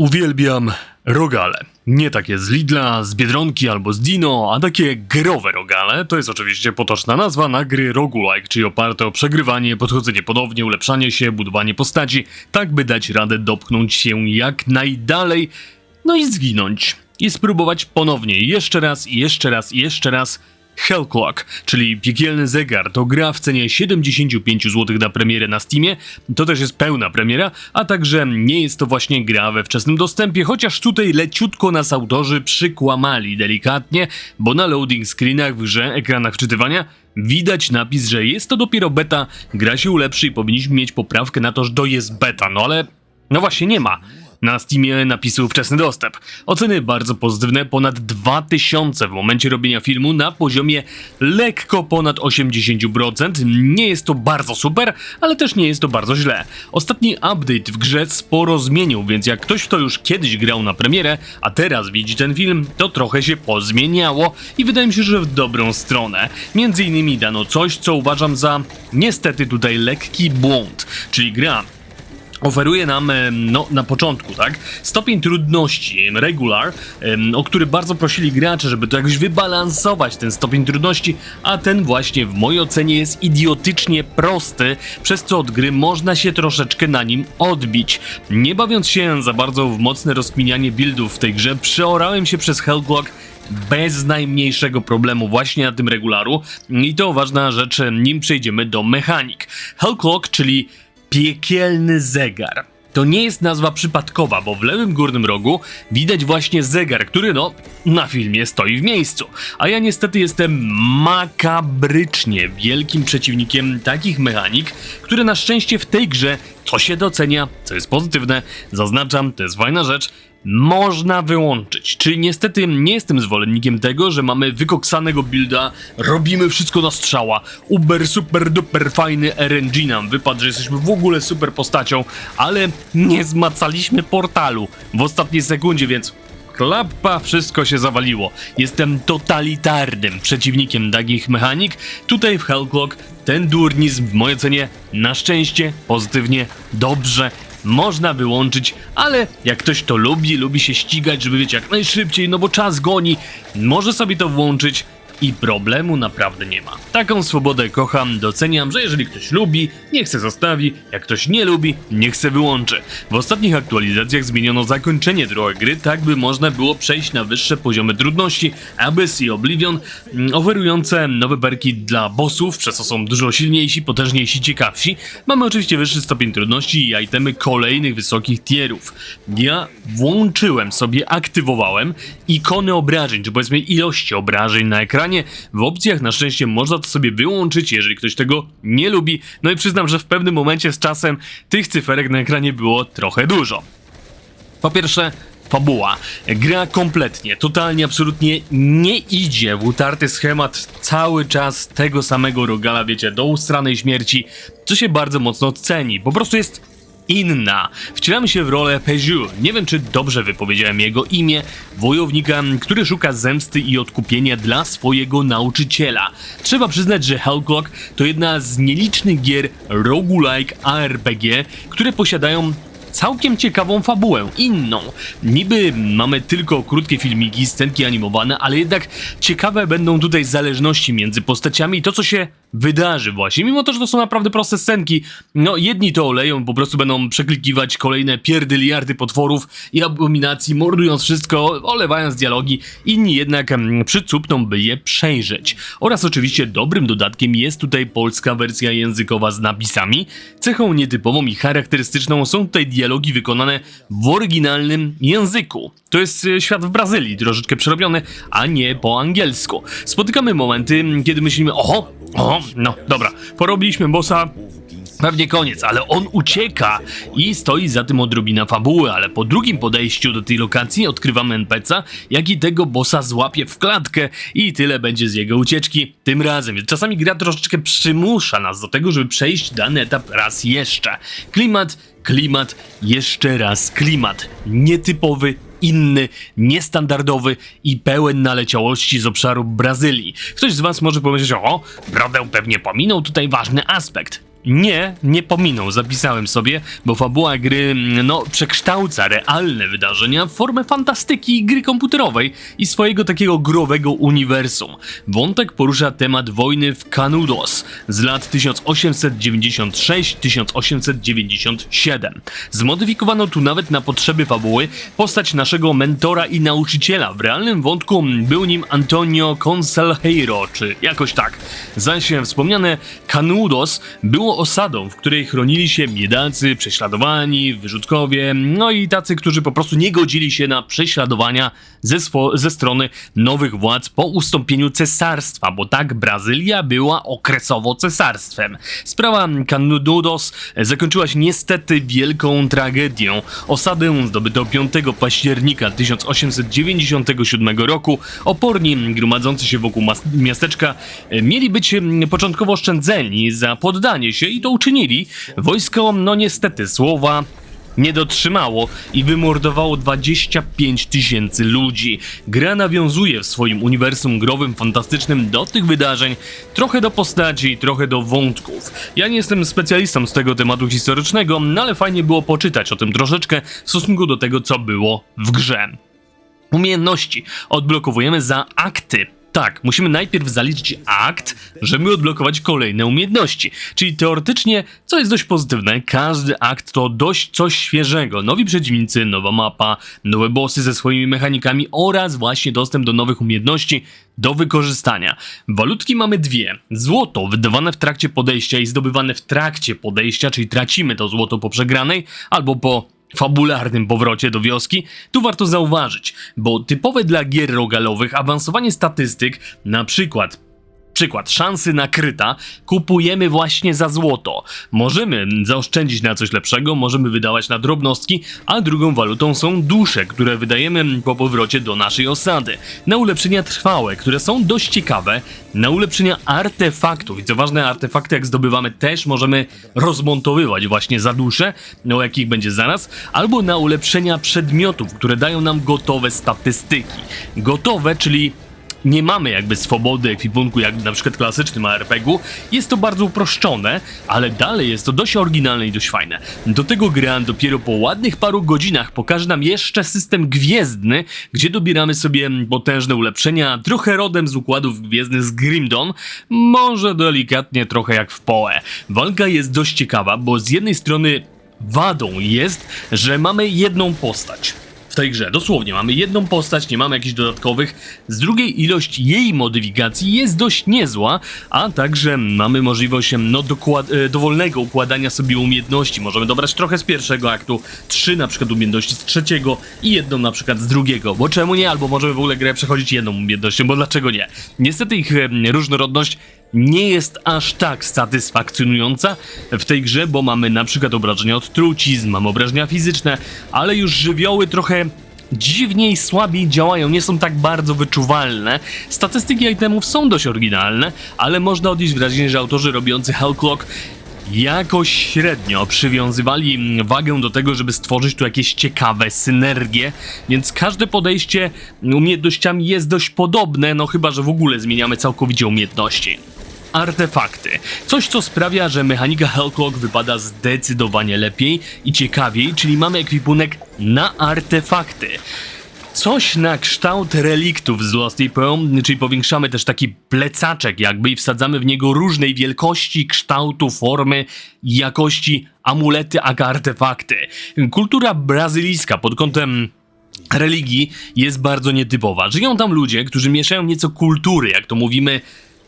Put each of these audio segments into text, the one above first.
Uwielbiam rogale. Nie takie z Lidla, z Biedronki albo z Dino, a takie growe rogale. To jest oczywiście potoczna nazwa na gry roguelike, czyli oparte o przegrywanie, podchodzenie ponownie, ulepszanie się, budowanie postaci, tak by dać radę dopchnąć się jak najdalej, no i zginąć. I spróbować ponownie, jeszcze raz, jeszcze raz, jeszcze raz. Hell Clock, czyli piekielny zegar, to gra w cenie 75 zł na premierę na Steamie, to też jest pełna premiera, a także nie jest to właśnie gra we wczesnym dostępie, chociaż tutaj leciutko nas autorzy przykłamali delikatnie, bo na loading screenach w grze, ekranach wczytywania widać napis, że jest to dopiero beta, gra się ulepszy i powinniśmy mieć poprawkę na to, że to jest beta, no ale no właśnie nie ma. Na Steamie napisu wczesny dostęp. Oceny bardzo pozytywne, ponad 2000 w momencie robienia filmu na poziomie lekko ponad 80%. Nie jest to bardzo super, ale też nie jest to bardzo źle. Ostatni update w grze sporo zmienił, więc jak ktoś w to już kiedyś grał na premierę, a teraz widzi ten film, to trochę się pozmieniało i wydaje mi się, że w dobrą stronę. Między innymi dano coś, co uważam za niestety tutaj lekki błąd, czyli gra oferuje nam, no na początku, tak, stopień trudności regular, o który bardzo prosili gracze, żeby to jakoś wybalansować ten stopień trudności, a ten właśnie w mojej ocenie jest idiotycznie prosty, przez co od gry można się troszeczkę na nim odbić. Nie bawiąc się za bardzo w mocne rozkminianie buildów w tej grze, przeorałem się przez Hellclock bez najmniejszego problemu właśnie na tym regularu i to ważna rzecz, nim przejdziemy do mechanik. Hellclock, czyli piekielny zegar. To nie jest nazwa przypadkowa, bo w lewym górnym rogu widać właśnie zegar, który no na filmie stoi w miejscu. A ja niestety jestem makabrycznie wielkim przeciwnikiem takich mechanik, które na szczęście w tej grze co się docenia, co jest pozytywne, zaznaczam, to jest fajna rzecz, można wyłączyć. Czyli niestety nie jestem zwolennikiem tego, że mamy wykoksanego builda, robimy wszystko na strzała, uber super duper fajny RNG nam wypadł, że jesteśmy w ogóle super postacią, ale nie zmacaliśmy portalu w ostatniej sekundzie, więc klappa, wszystko się zawaliło. Jestem totalitarnym przeciwnikiem takich mechanik. Tutaj w Hellclock ten durnizm w mojej ocenie na szczęście, pozytywnie, dobrze można wyłączyć, ale jak ktoś to lubi, lubi się ścigać, żeby wiecie jak najszybciej, no bo czas goni, może sobie to włączyć i problemu naprawdę nie ma. Taką swobodę kocham, doceniam, że jeżeli ktoś lubi, niech se zostawi, jak ktoś nie lubi, niech se wyłączy. W ostatnich aktualizacjach zmieniono zakończenie trochę gry, tak by można było przejść na wyższe poziomy trudności. Abyss i Oblivion mm, oferujące nowe perki dla bossów, przez co są dużo silniejsi, potężniejsi, ciekawsi. Mamy oczywiście wyższy stopień trudności i itemy kolejnych wysokich tierów. Ja włączyłem sobie, aktywowałem ikony obrażeń, czy powiedzmy ilości obrażeń na ekranie. W opcjach na szczęście można to sobie wyłączyć, jeżeli ktoś tego nie lubi. No i przyznam, że w pewnym momencie z czasem tych cyferek na ekranie było trochę dużo. Po pierwsze, fabuła. Gra kompletnie, totalnie, absolutnie nie idzie w utarty schemat cały czas tego samego rogala, wiecie, do ustranej śmierci, co się bardzo mocno ceni. Po prostu jest inna. Wcielamy się w rolę Peju. Nie wiem, czy dobrze wypowiedziałem jego imię. Wojownika, który szuka zemsty i odkupienia dla swojego nauczyciela. Trzeba przyznać, że Hellclock to jedna z nielicznych gier roguelike ARPG, które posiadają całkiem ciekawą fabułę, inną. Niby mamy tylko krótkie filmiki, scenki animowane, ale jednak ciekawe będą tutaj zależności między postaciami i to, co się wydarzy właśnie. Mimo to, że to są naprawdę proste scenki, no jedni to oleją, po prostu będą przeklikiwać kolejne pierdyliardy potworów i abominacji, mordując wszystko, olewając dialogi, inni jednak mm, przycupną, by je przejrzeć. Oraz oczywiście dobrym dodatkiem jest tutaj polska wersja językowa z napisami. Cechą nietypową i charakterystyczną są tutaj dialogi wykonane w oryginalnym języku. To jest e, świat w Brazylii, troszeczkę przerobiony, a nie po angielsku. Spotykamy momenty, kiedy myślimy, oho, oho, no dobra, porobiliśmy bossa, Pewnie koniec, ale on ucieka i stoi za tym odrobina fabuły, ale po drugim podejściu do tej lokacji odkrywamy NPC'a, jak i tego bossa złapie w klatkę i tyle będzie z jego ucieczki tym razem. Czasami gra troszeczkę przymusza nas do tego, żeby przejść dany etap raz jeszcze. Klimat, klimat, jeszcze raz klimat. Nietypowy, inny, niestandardowy i pełen naleciałości z obszaru Brazylii. Ktoś z Was może pomyśleć, o, brodę pewnie pominął tutaj ważny aspekt. Nie, nie pominął, zapisałem sobie, bo fabuła gry, no, przekształca realne wydarzenia w formę fantastyki gry komputerowej i swojego takiego growego uniwersum. Wątek porusza temat wojny w Kanudos z lat 1876-1897. Zmodyfikowano tu nawet na potrzeby fabuły postać naszego mentora i nauczyciela. W realnym wątku był nim Antonio Conselheiro, czy jakoś tak. Zaś wspomniane Canudos było osadą, w której chronili się biedacy, prześladowani, wyrzutkowie, no i tacy, którzy po prostu nie godzili się na prześladowania ze, ze strony nowych władz po ustąpieniu cesarstwa, bo tak Brazylia była okresowo cesarstwem. Sprawa Canudos zakończyła się niestety wielką tragedią. Osadę zdobyto 5 października 1897 roku. Oporni gromadzący się wokół miasteczka mieli być początkowo oszczędzeni za poddanie się i to uczynili. Wojsko, no niestety, słowa nie dotrzymało i wymordowało 25 tysięcy ludzi. Gra nawiązuje w swoim uniwersum growym fantastycznym do tych wydarzeń, trochę do postaci, trochę do wątków. Ja nie jestem specjalistą z tego tematu historycznego, no ale fajnie było poczytać o tym troszeczkę w stosunku do tego, co było w grze. Umiejętności odblokowujemy za akty. Tak, musimy najpierw zaliczyć akt, żeby odblokować kolejne umiejętności. Czyli teoretycznie, co jest dość pozytywne, każdy akt to dość coś świeżego. Nowi przeciwnicy, nowa mapa, nowe bossy ze swoimi mechanikami oraz właśnie dostęp do nowych umiejętności do wykorzystania. Walutki mamy dwie. Złoto wydawane w trakcie podejścia i zdobywane w trakcie podejścia, czyli tracimy to złoto po przegranej albo po fabularnym powrocie do wioski, tu warto zauważyć, bo typowe dla gier rogalowych awansowanie statystyk, na przykład Przykład, szansy na kryta kupujemy właśnie za złoto. Możemy zaoszczędzić na coś lepszego, możemy wydawać na drobnostki, a drugą walutą są dusze, które wydajemy po powrocie do naszej osady. Na ulepszenia trwałe, które są dość ciekawe, na ulepszenia artefaktów. I co ważne, artefakty jak zdobywamy też możemy rozmontowywać właśnie za dusze, o jakich będzie zaraz, albo na ulepszenia przedmiotów, które dają nam gotowe statystyki. Gotowe, czyli nie mamy jakby swobody ekwipunku jak na przykład klasycznym ARPG-u. Jest to bardzo uproszczone, ale dalej jest to dość oryginalne i dość fajne. Do tego gra dopiero po ładnych paru godzinach pokaże nam jeszcze system gwiezdny, gdzie dobieramy sobie potężne ulepszenia, trochę rodem z układów gwiezdnych z Grimdon, może delikatnie trochę jak w PoE. Walka jest dość ciekawa, bo z jednej strony wadą jest, że mamy jedną postać tej grze. Dosłownie, mamy jedną postać, nie mamy jakichś dodatkowych. Z drugiej, ilość jej modyfikacji jest dość niezła, a także mamy możliwość no, e, dowolnego układania sobie umiejętności. Możemy dobrać trochę z pierwszego aktu, trzy na przykład umiejętności z trzeciego i jedną na przykład z drugiego. Bo czemu nie? Albo możemy w ogóle grę przechodzić jedną umiejętnością, bo dlaczego nie? Niestety ich różnorodność nie jest aż tak satysfakcjonująca w tej grze, bo mamy na przykład obrażenia od trucizn, mamy obrażenia fizyczne, ale już żywioły trochę dziwniej, słabiej działają, nie są tak bardzo wyczuwalne. Statystyki itemów są dość oryginalne, ale można odnieść wrażenie, że autorzy robiący Hellclock jakoś średnio przywiązywali wagę do tego, żeby stworzyć tu jakieś ciekawe synergie, więc każde podejście umiejętnościami jest dość podobne, no chyba, że w ogóle zmieniamy całkowicie umiejętności. Artefakty. Coś, co sprawia, że mechanika Hellclock wypada zdecydowanie lepiej i ciekawiej, czyli mamy ekwipunek na artefakty. Coś na kształt reliktów z Lost Pearl, czyli powiększamy też taki plecaczek jakby i wsadzamy w niego różnej wielkości, kształtu, formy jakości amulety, aka artefakty. Kultura brazylijska pod kątem religii jest bardzo nietypowa. Żyją tam ludzie, którzy mieszają nieco kultury, jak to mówimy,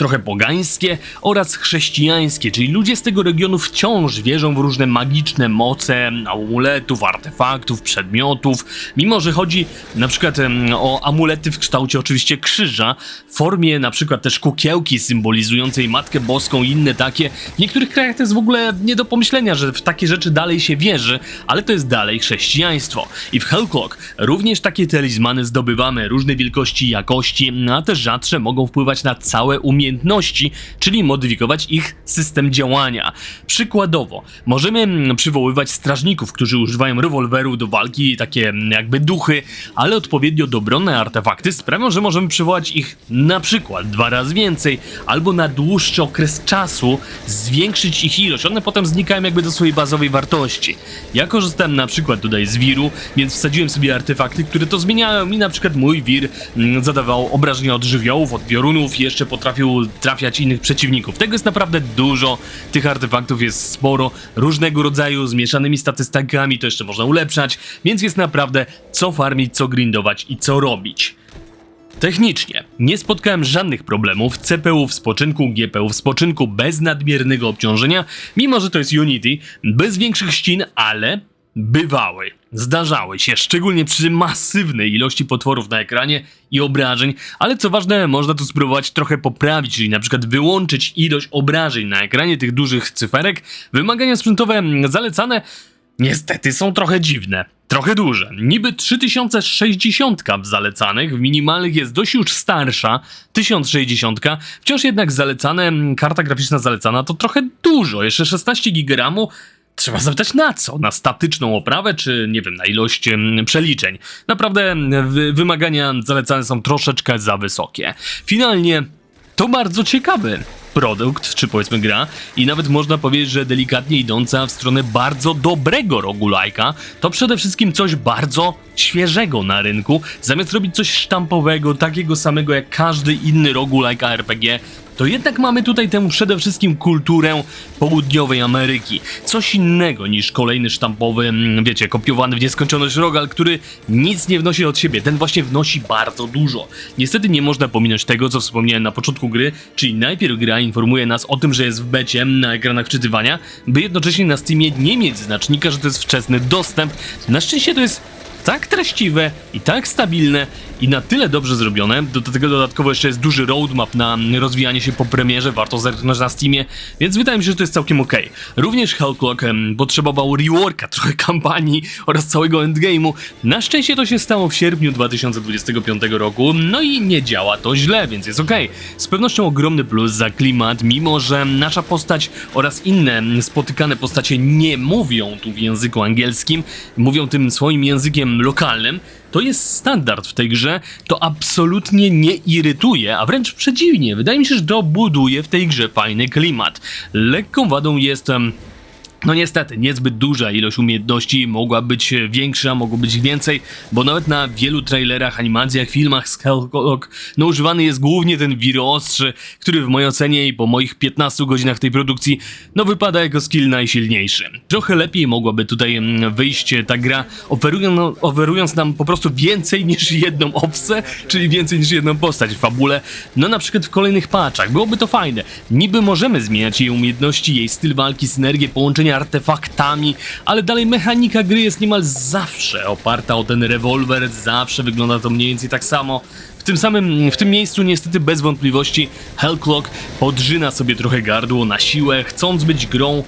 trochę pogańskie oraz chrześcijańskie, czyli ludzie z tego regionu wciąż wierzą w różne magiczne moce amuletów, artefaktów, przedmiotów, mimo że chodzi na przykład o amulety w kształcie oczywiście krzyża, w formie na przykład też kukiełki symbolizującej Matkę Boską i inne takie. W niektórych krajach to jest w ogóle nie do pomyślenia, że w takie rzeczy dalej się wierzy, ale to jest dalej chrześcijaństwo. I w Hellclock również takie talizmany zdobywamy, różne wielkości i jakości, a te rzadsze mogą wpływać na całe umiejętności umiejętności, czyli modyfikować ich system działania. Przykładowo, możemy mm, przywoływać strażników, którzy używają rewolweru do walki, takie mm, jakby duchy, ale odpowiednio dobronne artefakty sprawią, że możemy przywołać ich na przykład dwa razy więcej, albo na dłuższy okres czasu zwiększyć ich ilość. One potem znikają jakby do swojej bazowej wartości. Ja korzystałem na przykład tutaj z wiru, więc wsadziłem sobie artefakty, które to zmieniają i na przykład mój wir mm, zadawał obrażenia od żywiołów, od piorunów jeszcze potrafił trafiać innych przeciwników. Tego jest naprawdę dużo, tych artefaktów jest sporo, różnego rodzaju, z mieszanymi statystykami, to jeszcze można ulepszać, więc jest naprawdę co farmić, co grindować i co robić. Technicznie nie spotkałem żadnych problemów CPU w spoczynku, GPU w spoczynku bez nadmiernego obciążenia, mimo że to jest Unity, bez większych ścin, ale bywały, zdarzały się, szczególnie przy masywnej ilości potworów na ekranie i obrażeń, ale co ważne, można tu spróbować trochę poprawić, czyli na przykład wyłączyć ilość obrażeń na ekranie tych dużych cyferek. Wymagania sprzętowe zalecane niestety są trochę dziwne. Trochę duże. Niby 3060 w zalecanych, w minimalnych jest dość już starsza, 1060, wciąż jednak zalecane, karta graficzna zalecana to trochę dużo, jeszcze 16 GB Trzeba zapytać na co? Na statyczną oprawę, czy nie wiem, na ilość przeliczeń? Naprawdę wymagania zalecane są troszeczkę za wysokie. Finalnie to bardzo ciekawy produkt, czy powiedzmy gra, i nawet można powiedzieć, że delikatnie idąca w stronę bardzo dobrego roguelike'a, to przede wszystkim coś bardzo świeżego na rynku, zamiast robić coś sztampowego, takiego samego jak każdy inny roguelike RPG, to jednak mamy tutaj tę przede wszystkim kulturę południowej Ameryki. Coś innego niż kolejny sztampowy, mm, wiecie, kopiowany w nieskończoność rogal, który nic nie wnosi od siebie. Ten właśnie wnosi bardzo dużo. Niestety nie można pominąć tego, co wspomniałem na początku gry, czyli najpierw gra informuje nas o tym, że jest w becie na ekranach wczytywania, by jednocześnie na Steamie nie mieć znacznika, że to jest wczesny dostęp. Na szczęście to jest tak treściwe i tak stabilne i na tyle dobrze zrobione. Do tego dodatkowo jeszcze jest duży roadmap na rozwijanie się po premierze, warto zerknąć na Steamie, więc wydaje mi się, że to jest całkiem ok. Również Hellclock potrzebował reworka, trochę kampanii oraz całego endgame'u. Na szczęście to się stało w sierpniu 2025 roku, no i nie działa to źle, więc jest ok. Z pewnością ogromny plus za klimat, mimo że nasza postać oraz inne spotykane postacie nie mówią tu w języku angielskim, mówią tym swoim językiem lokalnym, to jest standard w tej grze, to absolutnie nie irytuje, a wręcz przeciwnie, wydaje mi się, że to buduje w tej grze fajny klimat. Lekką wadą jest... no niestety, niezbyt duża ilość umiejętności mogła być większa, mogło być więcej, bo nawet na wielu trailerach, animacjach, filmach z Hellcock, no używany jest głównie ten wiroostrzy, który w mojej ocenie i po moich 15 godzinach tej produkcji, no wypada jako skill najsilniejszy. Trochę lepiej mogłaby tutaj mm, wyjść ta gra, no, oferując nam po prostu więcej niż jedną opcję, czyli więcej niż jedną postać w fabule, no na przykład w kolejnych patchach, byłoby to fajne. Niby możemy zmieniać jej umiejętności, jej styl walki, synergię, artefaktami, ale dalej mechanika gry jest niemal zawsze oparta o ten rewolwer, zawsze wygląda to mniej więcej tak samo. W tym samym, w tym miejscu niestety bez wątpliwości Hellclock podrzyna sobie trochę gardło na siłę, chcąc być grą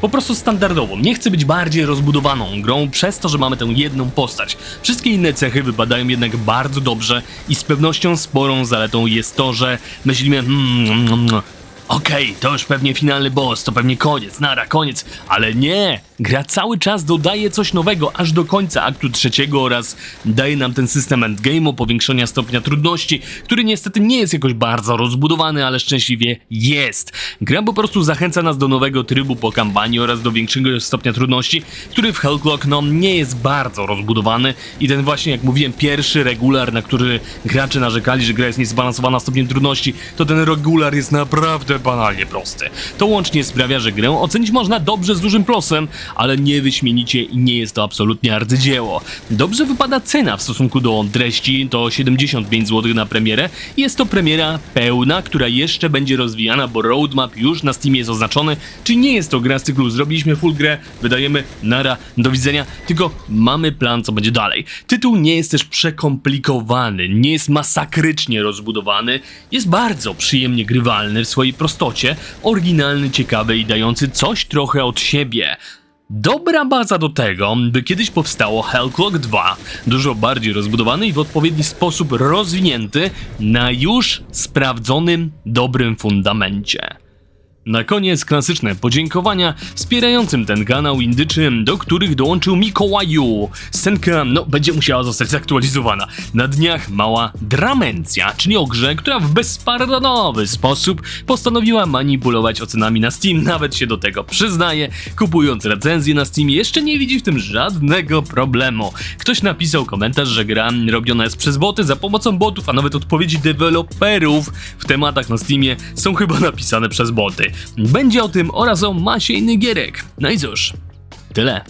po prostu standardową. Nie chcę być bardziej rozbudowaną grą przez to, że mamy tę jedną postać. Wszystkie inne cechy wypadają jednak bardzo dobrze i z pewnością sporą zaletą jest to, że myślimy hmm, Okej, to już pewnie finalny boss, to pewnie koniec, nara, koniec, ale nie! Gra cały czas dodaje coś nowego aż do końca aktu trzeciego oraz daje nam ten system endgame'u, powiększenia stopnia trudności, który niestety nie jest jakoś bardzo rozbudowany, ale szczęśliwie jest. Gra po prostu zachęca nas do nowego trybu po kampanii oraz do większego stopnia trudności, który w Hellclock no nie jest bardzo rozbudowany i ten właśnie, jak mówiłem, pierwszy regular, na który gracze narzekali, że gra jest niezbalansowana stopniem trudności, to ten regular jest naprawdę banalnie prosty. To łącznie sprawia, że grę ocenić można dobrze z dużym plusem, ale nie wyśmienicie i nie jest to absolutnie arcydzieło. Dobrze wypada cena w stosunku do treści, to 75 zł na premierę. Jest to premiera pełna, która jeszcze będzie rozwijana, bo roadmap już na Steamie jest oznaczony, czyli nie jest to gra z cyklu zrobiliśmy full grę, wydajemy nara, do widzenia, tylko mamy plan co będzie dalej. Tytuł nie jest też przekomplikowany, nie jest masakrycznie rozbudowany, jest bardzo przyjemnie grywalny w swojej prostocie, oryginalny, ciekawy i dający coś trochę od siebie. Dobra baza do tego, by kiedyś powstało Hellclock 2, dużo bardziej rozbudowany i w odpowiedni sposób rozwinięty na już sprawdzonym, dobrym fundamencie. Na koniec klasyczne podziękowania wspierającym ten kanał indyczym, do których dołączył Mikołaju. Scenka, no, będzie musiała zostać zaktualizowana. Na dniach mała dramencja, czyli o grze, która w bezpardonowy sposób postanowiła manipulować ocenami na Steam, nawet się do tego przyznaje. Kupując recenzję na Steamie jeszcze nie widzi w tym żadnego problemu. Ktoś napisał komentarz, że gra robiona jest przez boty za pomocą botów, a nawet odpowiedzi deweloperów w tematach na Steamie są chyba napisane przez boty. Będzie o tym oraz o masie gierek. No i cóż, tyle.